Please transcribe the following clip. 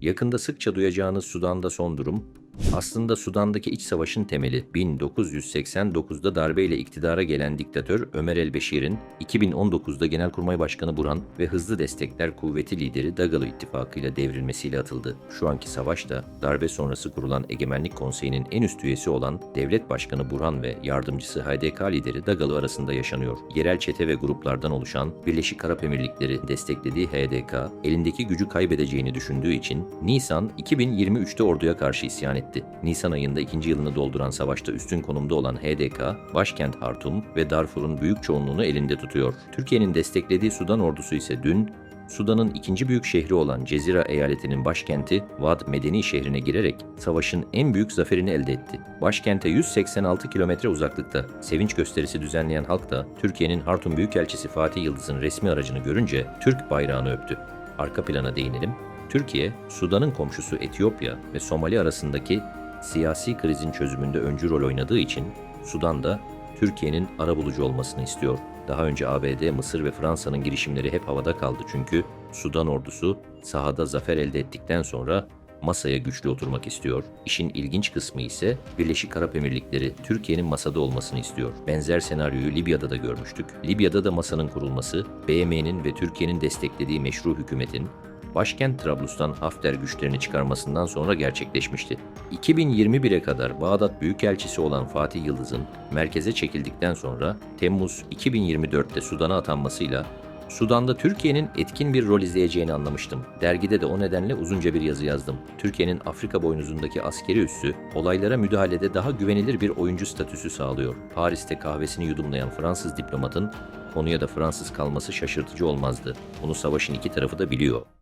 Yakında sıkça duyacağınız Sudan'da son durum, aslında Sudan'daki iç savaşın temeli 1989'da darbeyle iktidara gelen diktatör Ömer el-Beşir'in 2019'da Genelkurmay Başkanı Burhan ve Hızlı Destekler Kuvveti lideri Dagalı ittifakıyla devrilmesiyle atıldı. Şu anki savaş da darbe sonrası kurulan Egemenlik Konseyi'nin en üst üyesi olan Devlet Başkanı Burhan ve yardımcısı HDK lideri Dagalı arasında yaşanıyor. Yerel çete ve gruplardan oluşan Birleşik Arap Emirlikleri desteklediği HDK, elindeki gücü kaybedeceğini düşündüğü için Nisan 2023'te orduya karşı isyan etti. Nisan ayında ikinci yılını dolduran savaşta üstün konumda olan HDK, başkent Hartum ve Darfur'un büyük çoğunluğunu elinde tutuyor. Türkiye'nin desteklediği Sudan ordusu ise dün Sudan'ın ikinci büyük şehri olan Cezira eyaletinin başkenti Vad Medeni şehrine girerek savaşın en büyük zaferini elde etti. Başkente 186 kilometre uzaklıkta sevinç gösterisi düzenleyen halk da Türkiye'nin Hartum Büyükelçisi Fatih Yıldız'ın resmi aracını görünce Türk bayrağını öptü. Arka plana değinelim. Türkiye, Sudan'ın komşusu Etiyopya ve Somali arasındaki siyasi krizin çözümünde öncü rol oynadığı için Sudan'da Türkiye'nin arabulucu olmasını istiyor. Daha önce ABD, Mısır ve Fransa'nın girişimleri hep havada kaldı çünkü Sudan ordusu sahada zafer elde ettikten sonra masaya güçlü oturmak istiyor. İşin ilginç kısmı ise Birleşik Arap Emirlikleri Türkiye'nin masada olmasını istiyor. Benzer senaryoyu Libya'da da görmüştük. Libya'da da masanın kurulması, BM'nin ve Türkiye'nin desteklediği meşru hükümetin başkent Trablus'tan Hafter güçlerini çıkarmasından sonra gerçekleşmişti. 2021'e kadar Bağdat Büyükelçisi olan Fatih Yıldız'ın merkeze çekildikten sonra Temmuz 2024'te Sudan'a atanmasıyla Sudan'da Türkiye'nin etkin bir rol izleyeceğini anlamıştım. Dergide de o nedenle uzunca bir yazı yazdım. Türkiye'nin Afrika boynuzundaki askeri üssü, olaylara müdahalede daha güvenilir bir oyuncu statüsü sağlıyor. Paris'te kahvesini yudumlayan Fransız diplomatın konuya da Fransız kalması şaşırtıcı olmazdı. Bunu savaşın iki tarafı da biliyor.